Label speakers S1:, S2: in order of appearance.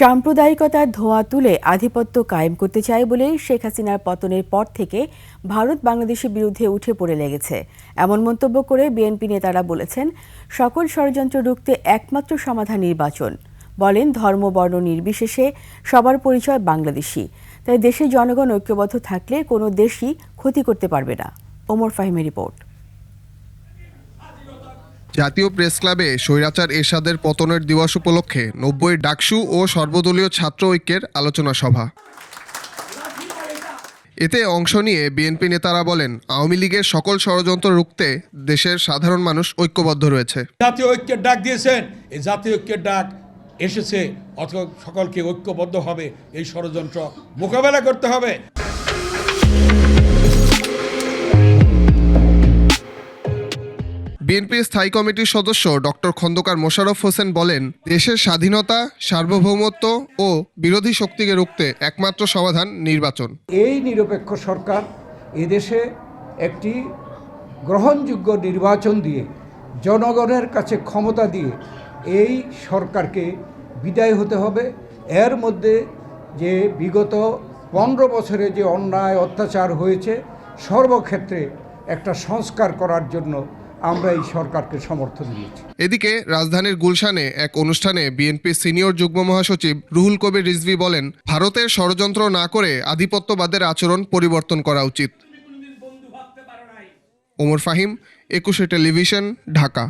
S1: সাম্প্রদায়িকতার ধোঁয়া তুলে আধিপত্য কায়েম করতে চায় বলেই শেখ হাসিনার পতনের পর থেকে ভারত বাংলাদেশের বিরুদ্ধে উঠে পড়ে লেগেছে। এমন মন্তব্য করে বিএনপি নেতারা বলেছেন, সকল ষড়যন্ত্র রুখতে একমাত্র সমাধান নির্বাচন। বলেন, ধর্ম, বর্ণ নির্বিশেষে সবার পরিচয় বাংলাদেশি। তাই দেশের জনগণ ঐক্যবদ্ধ থাকলে কোনো দেশই ক্ষতি করতে পারবে না। ওমর ফাহিমের রিপোর্ট।
S2: জাতীয় প্রেস ক্লাবে স্বৈরাচার এরশাদের পতনের দিবস উপলক্ষে নব্বই ডাকসু ও সর্বদলীয় ছাত্র ঐক্যের আলোচনা সভা। এতে অংশ নিয়ে বিএনপি নেতারা বলেন, আওয়ামী লীগের সকল ষড়যন্ত্র রুখতে দেশের সাধারণ মানুষ ঐক্যবদ্ধ রয়েছে।
S3: জাতীয় ঐক্যের ডাক দিয়েছেন, এই জাতীয় ঐক্যের ডাক এসেছে অথবা সকলকে ঐক্যবদ্ধ হবে, এই ষড়যন্ত্র মোকাবেলা করতে হবে।
S2: বিএনপির স্থায়ী কমিটির সদস্য ডক্টর খন্দকার মোশাররফ হোসেন বলেন, দেশের স্বাধীনতা, সার্বভৌমত্ব ও বিরোধী শক্তিকে রুখতে একমাত্র সমাধান নির্বাচন।
S4: এই নিরপেক্ষ সরকার এদেশে একটি গ্রহণযোগ্য নির্বাচন দিয়ে, জনগণের কাছে ক্ষমতা দিয়ে এই সরকারকে বিদায় হতে হবে। এর মধ্যে যে বিগত পনেরো বছরে যে অন্যায়, অত্যাচার হয়েছে, সর্বক্ষেত্রে একটা সংস্কার করার জন্য আমরা এই সরকারকে সমর্থন দিয়েছি।
S2: এদিকে রাজধানীর গুলশানে এক অনুষ্ঠানে বিএনপি সিনিয়র যুগ্ম মহাসচিব রুহুল কবির রিজভি বলেন, ভারতের ষড়যন্ত্র না করে আধিপত্যবাদের আচরণ পরিবর্তন করা উচিত। ওমর ফাহিম, একুশে টেলিভিশন, ঢাকা।